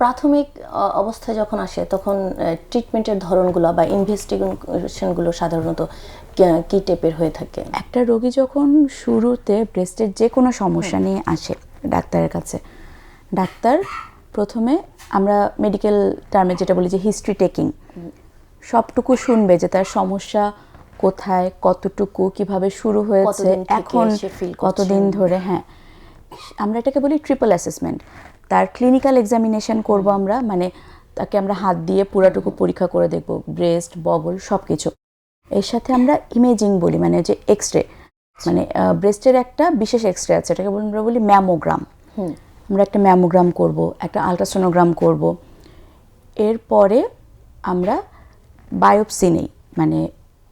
প্রাথমিক অবস্থায় যখন আসে তখন ট্রিটমেন্টের ধরনগুলো বা ইনভেস্টিগেশনগুলো সাধারণত কি- টাইপের হয়ে থাকে? একটা রোগী যখন শুরুতে ব্রেস্টের যে কোনো সমস্যা নিয়ে আসে ডাক্তারের কাছে ডাক্তার প্রথমে আমরা মেডিকেল টার্মে যেটা বলি যে হিস্ট্রি টেকিং সবটুকু শুনবে যে তার সমস্যা কোথায় কতটুকু কীভাবে শুরু হয়েছে এখন? কতদিন ধরে হ্যাঁ। আমরা এটাকে বলি ট্রিপল অ্যাসেসমেন্ট তার ক্লিনিক্যাল এক্সামিনেশন করব আমরা মানে তাকে আমরা হাত দিয়ে পুরাটুকু পরীক্ষা করে দেখব ব্রেস্ট বগল সব কিছু এর সাথে আমরা ইমেজিং বলি মানে যে এক্স রে মানে ব্রেস্টের একটা বিশেষ এক্স রে আছে এটাকে আমরা বলি ম্যামোগ্রাম হুম। আমরা একটা ম্যামোগ্রাম করব একটা আলট্রাসোনোগ্রাম করব। এরপরে আমরা বায়োপসি নেই মানে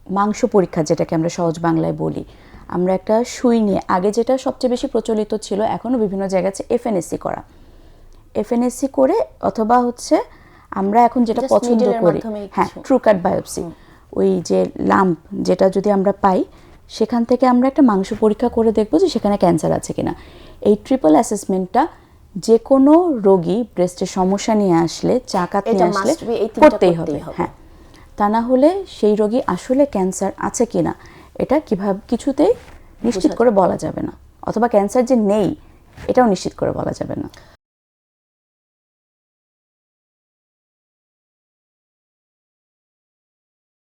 মাংস পরীক্ষা যেটাকে আমরা সহজ বাংলায় বলি। আমরা একটা সুই নিয়ে আগে যেটা সবচেয়ে বেশি প্রচলিত ছিল এখনও বিভিন্ন জায়গায় আছে এফএনএসসি করা। এফএনএসসি করে অথবা হচ্ছে আমরা এখন যেটা পছন্দ করি হ্যাঁ কিছু। ট্রু কাট বায়োপসি ওই যে লাম্প যেটা যদি আমরা পাই সেখান থেকে আমরা একটা মাংস পরীক্ষা করে দেখব যে সেখানে ক্যান্সার আছে কিনা। এই ট্রিপল অ্যাসেসমেন্টটা যে কোনো রোগী ব্রেস্টের সমস্যা নিয়ে আসলে চাকাত নিয়ে আসলে করতেই হবে হ্যাঁ। তা না হলে সেই রোগী আসলে ক্যান্সার আছে কিনা এটা কীভাবে কিছুতেই নিশ্চিত করে বলা যাবে না। অথবা ক্যান্সার যে নেই এটাও নিশ্চিত করে বলা যাবে না।